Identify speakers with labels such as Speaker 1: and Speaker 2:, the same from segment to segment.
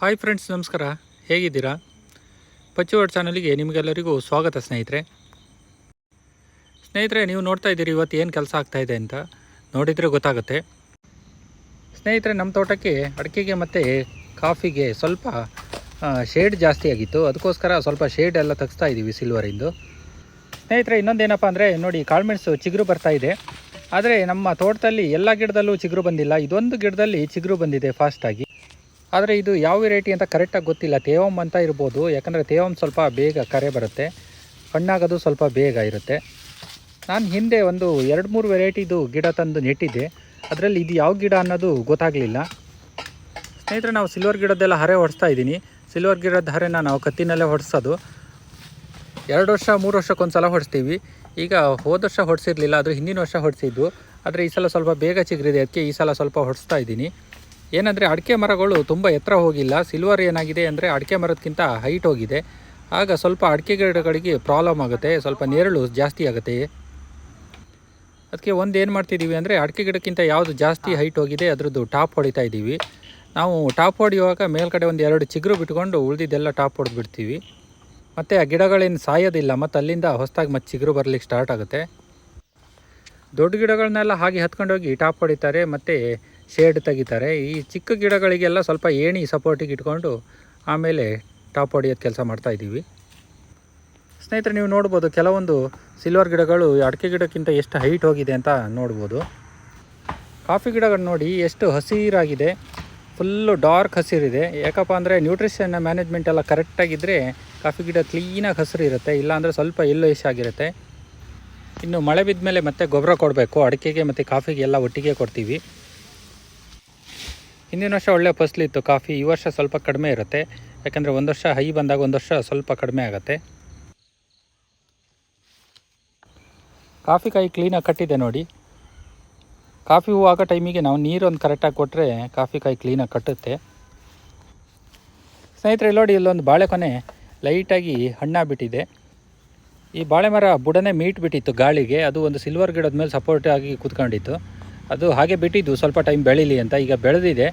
Speaker 1: Hi friends ನಮಸ್ಕಾರ. ಹೇಗಿದ್ದೀರಾ? ಪಚ್ಚುವಡ್ ಚಾನಲಿಗೆ ನಿಮಗೆಲ್ಲರಿಗೂ ಸ್ವಾಗತ ಸ್ನೇಹಿತರೆ. ಸ್ನೇಹಿತರೆ, ನೀವು ನೋಡ್ತಾ ಇದ್ದೀರಿ ಇವತ್ತು ಏನು ಕೆಲಸ ಆಗ್ತಾ ಇದೆ ಅಂತ. ನೋಡಿದರೆ ಗೊತ್ತಾಗುತ್ತೆ. ಸ್ನೇಹಿತರೆ ನಮ್ಮ ತೋಟಕ್ಕೆ ಅಡಿಕೆಗೆ ಮತ್ತು ಕಾಫಿಗೆ ಸ್ವಲ್ಪ ಶೇಡ್ ಜಾಸ್ತಿ ಆಗಿತ್ತು. ಅದಕ್ಕೋಸ್ಕರ ಸ್ವಲ್ಪ ಶೇಡ್ ಎಲ್ಲ ತೆಗಿಸ್ತಾ ಇದ್ದೀವಿ ಸಿಲ್ವರಿಂದು ಸ್ನೇಹಿತರೆ, ಇನ್ನೊಂದೇನಪ್ಪ ಅಂದರೆ, ನೋಡಿ, ಕಾಳುಮೆಣಸು ಚಿಗುರು ಬರ್ತಾ ಇದೆ. ಆದರೆ ನಮ್ಮ ತೋಟದಲ್ಲಿ ಎಲ್ಲ ಗಿಡದಲ್ಲೂ ಚಿಗುರು ಬಂದಿಲ್ಲ. ಇದೊಂದು ಗಿಡದಲ್ಲಿ ಚಿಗುರು ಬಂದಿದೆ ಫಾಸ್ಟಾಗಿ ಆದರೆ ಇದು ಯಾವ ವೆರೈಟಿ ಅಂತ ಕರೆಕ್ಟಾಗಿ ಗೊತ್ತಿಲ್ಲ. ತೇವಂ ಅಂತ ಇರ್ಬೋದು. ಯಾಕಂದರೆ ತೇವಂ ಸ್ವಲ್ಪ ಬೇಗ ಕರೆ ಬರುತ್ತೆ. ಹಣ್ಣಾಗೋದು ಸ್ವಲ್ಪ ಬೇಗ ಇರುತ್ತೆ. ನಾನು ಹಿಂದೆ ಒಂದು ಎರಡು ಮೂರು ವೆರೈಟಿದು ಗಿಡ ತಂದು ನೆಟ್ಟಿದ್ದೆ. ಅದರಲ್ಲಿ ಇದು ಯಾವ ಗಿಡ ಅನ್ನೋದು ಗೊತ್ತಾಗಲಿಲ್ಲ. ಸ್ನೇಹಿತರೆ, ನಾವು ಸಿಲ್ವರ್ ಗಿಡದ್ದೆಲ್ಲ ಹರೆ ಹೊಡಿಸ್ತಾ ಇದ್ದೀನಿ. ಸಿಲ್ವರ್ ಗಿಡದ ಹರೆನ ನಾವು ಕತ್ತಿನಲ್ಲೇ ಹೊಡೆಸೋದು. ಎರಡು ವರ್ಷ, ಮೂರು ವರ್ಷಕ್ಕೊಂದು ಸಲ ಹೊಡಿಸ್ತೀವಿ. ಈಗ ಹೋದ ವರ್ಷ ಹೊಡಿಸಿರಲಿಲ್ಲ, ಆದರೆ ಹಿಂದಿನ ವರ್ಷ ಹೊಡಿಸಿದ್ದು. ಆದರೆ ಈ ಸಲ ಸ್ವಲ್ಪ ಬೇಗ ಚಿಗುರಿದೆ. ಅದಕ್ಕೆ ಈ ಸಲ ಸ್ವಲ್ಪ ಹೊಡಿಸ್ತಾ ಇದ್ದೀನಿ. ಏನಂದರೆ ಅಡಿಕೆ ಮರಗಳು ತುಂಬ ಎತ್ತರ ಹೋಗಿಲ್ಲ. ಸಿಲ್ವರ್ ಏನಾಗಿದೆ ಅಂದರೆ ಅಡಿಕೆ ಮರದಕ್ಕಿಂತ ಹೈಟ್ ಹೋಗಿದೆ. ಆಗ ಸ್ವಲ್ಪ ಅಡಿಕೆ ಗಿಡಗಳಿಗೆ ಪ್ರಾಬ್ಲಮ್ ಆಗುತ್ತೆ. ಸ್ವಲ್ಪ ನೆರಳು ಜಾಸ್ತಿ ಆಗುತ್ತೆ. ಅದಕ್ಕೆ ಒಂದು ಏನು ಮಾಡ್ತಿದ್ದೀವಿ ಅಂದರೆ ಅಡಿಕೆ ಗಿಡಕ್ಕಿಂತ ಯಾವುದು ಜಾಸ್ತಿ ಹೈಟ್ ಹೋಗಿದೆ ಅದರದ್ದು ಟಾಪ್ ಹೊಡಿತಾ ಇದ್ದೀವಿ ನಾವು ಟಾಪ್ ಹೊಡೆಯುವಾಗ ಮೇಲ್ಗಡೆ ಒಂದು ಎರಡು ಚಿಗುರು ಬಿಟ್ಕೊಂಡು ಉಳಿದಿದ್ದೆಲ್ಲ ಟಾಪ್ ಹೊಡೆದು ಬಿಡ್ತೀವಿ. ಮತ್ತು ಆ ಗಿಡಗಳೇನು ಸಾಯೋದಿಲ್ಲ. ಮತ್ತು ಅಲ್ಲಿಂದ ಹೊಸದಾಗಿ ಮತ್ತೆ ಚಿಗುರು ಬರಲಿಕ್ಕೆ ಸ್ಟಾರ್ಟ್ ಆಗುತ್ತೆ. ದೊಡ್ಡ ಗಿಡಗಳನ್ನೆಲ್ಲ ಹಾಗೆ ಹತ್ಕೊಂಡೋಗಿ ಟಾಪ್ ಹೊಡಿತಾರೆ. ಮತ್ತು ಶೇಡ್ ತೆಗಿತಾರೆ. ಈ ಚಿಕ್ಕ ಗಿಡಗಳಿಗೆಲ್ಲ ಸ್ವಲ್ಪ ಏಣಿ ಸಪೋರ್ಟಿಗೆ ಇಟ್ಕೊಂಡು ಆಮೇಲೆ ಟಾಪ್ ಹೊಡೆಯೋದು ಕೆಲಸ ಮಾಡ್ತಾ ಇದ್ದೀವಿ. ಸ್ನೇಹಿತರೆ, ನೀವು ನೋಡ್ಬೋದು ಕೆಲವೊಂದು ಸಿಲ್ವರ್ ಗಿಡಗಳು ಅಡಿಕೆ ಗಿಡಕ್ಕಿಂತ ಎಷ್ಟು ಹೈಟ್ ಹೋಗಿದೆ ಅಂತ ನೋಡ್ಬೋದು. ಕಾಫಿ ಗಿಡಗಳು ನೋಡಿ ಎಷ್ಟು ಹಸಿರಾಗಿದೆ. ಫುಲ್ಲು ಡಾರ್ಕ್ ಹಸಿರಿದೆ. ಯಾಕಪ್ಪ ಅಂದರೆ ನ್ಯೂಟ್ರಿಷನ್ ಮ್ಯಾನೇಜ್ಮೆಂಟ್ ಎಲ್ಲ ಕರೆಕ್ಟಾಗಿದ್ದರೆ ಕಾಫಿ ಗಿಡ ಕ್ಲೀನಾಗಿ ಹಸಿರು ಇರುತ್ತೆ ಇಲ್ಲಾಂದರೆ ಸ್ವಲ್ಪ ಎಲ್ಲೋಯಿಶ್ ಆಗಿರುತ್ತೆ. ಇನ್ನು ಮಳೆ ಬಿದ್ದ ಮೇಲೆ ಮತ್ತೆ ಗೊಬ್ಬರ ಕೊಡಬೇಕು. ಅಡಿಕೆಗೆ ಮತ್ತು ಕಾಫಿಗೆ ಎಲ್ಲ ಒಟ್ಟಿಗೆ ಕೊಡ್ತೀವಿ. ಹಿಂದಿನ ವರ್ಷ ಒಳ್ಳೆ ಫಸಲಿತ್ತು ಕಾಫಿ. ಈ ವರ್ಷ ಸ್ವಲ್ಪ ಕಡಿಮೆ ಇರುತ್ತೆ. ಯಾಕಂದರೆ ಒಂದು ವರ್ಷ ಹೈ ಬಂದಾಗ ಒಂದು ವರ್ಷ ಸ್ವಲ್ಪ ಕಡಿಮೆ ಆಗುತ್ತೆ. ಕಾಫಿ ಕಾಯಿ ಕ್ಲೀನಾಗಿ ಕಟ್ಟಿದೆ ನೋಡಿ. ಕಾಫಿ ಹೂ ಆಗೋ ಟೈಮಿಗೆ ನಾವು ನೀರೊಂದು ಕರೆಕ್ಟಾಗಿ ಕೊಟ್ಟರೆ ಕಾಫಿ ಕಾಯಿ ಕ್ಲೀನಾಗಿ ಕಟ್ಟುತ್ತೆ. ಸ್ನೇಹಿತರೆ ನೋಡಿ, ಇಲ್ಲೊಂದು ಬಾಳೆಕೊನೆ ಲೈಟಾಗಿ ಹಣ್ಣಾಗ್ಬಿಟ್ಟಿದೆ ಈ ಬಾಳೆ ಮರ ಬುಡನೆ ಮೀಟ್ ಬಿಟ್ಟಿತ್ತು ಗಾಳಿಗೆ. ಅದು ಒಂದು ಸಿಲ್ವರ್ ಗಿಡದ ಮೇಲೆ ಸಪೋರ್ಟ್ ಆಗಿ ಕೂತ್ಕೊಂಡಿತ್ತು. ಅದು ಹಾಗೆ ಬಿಟ್ಟಿದ್ದು, ಸ್ವಲ್ಪ ಟೈಮ್ ಬೆಳೀಲಿ ಅಂತ ಈಗ ಬೆಳೆದಿದೆ.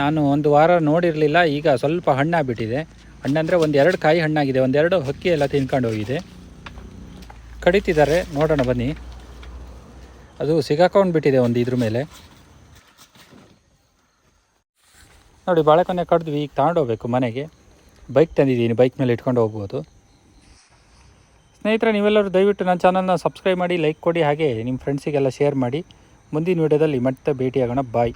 Speaker 1: ನಾನು ಒಂದು ವಾರ ನೋಡಿರಲಿಲ್ಲ, ಈಗ ಸ್ವಲ್ಪ ಹಣ್ಣಾಗಿಬಿಟ್ಟಿದೆ ಹಣ್ಣಂದರೆ ಒಂದು ಎರಡು ಕಾಯಿ ಹಣ್ಣಾಗಿದೆ ಒಂದೆರಡು ಹಕ್ಕಿ ಎಲ್ಲ ತಿನ್ಕೊಂಡು ಹೋಗಿದೆ. ಕಡಿತಿದ್ದಾರೆ, ನೋಡೋಣ ಬನ್ನಿ. ಅದು ಸಿಗಾಕೊಂಡು ಬಿಟ್ಟಿದೆ ಒಂದು ಇದ್ರ ಮೇಲೆ. ನೋಡಿ, ಬಾಳೆಕೊನೆ ಕಡ್ದ್ವಿ, ಈಗ ತಗೊಂಡೋಗ್ಬೇಕು ಮನೆಗೆ. ಬೈಕ್ ತಂದಿದ್ದೀನಿ ಬೈಕ್ ಮೇಲೆ ಇಟ್ಕೊಂಡು ಹೋಗ್ಬೋದು. ಸ್ನೇಹಿತರೆ, ನೀವೆಲ್ಲರೂ ದಯವಿಟ್ಟು ನನ್ನ ಚಾನಲ್ನ ಸಬ್ಸ್ಕ್ರೈಬ್ ಮಾಡಿ ಲೈಕ್ ಕೊಡಿ, ಹಾಗೆ ನಿಮ್ಮ ಫ್ರೆಂಡ್ಸಿಗೆಲ್ಲ ಶೇರ್ ಮಾಡಿ. ಮುಂದಿನ ವಿಡಿಯೋದಲ್ಲಿ ಮತ್ತೆ ಭೇಟಿಯಾಗೋಣ. ಬಾಯ್.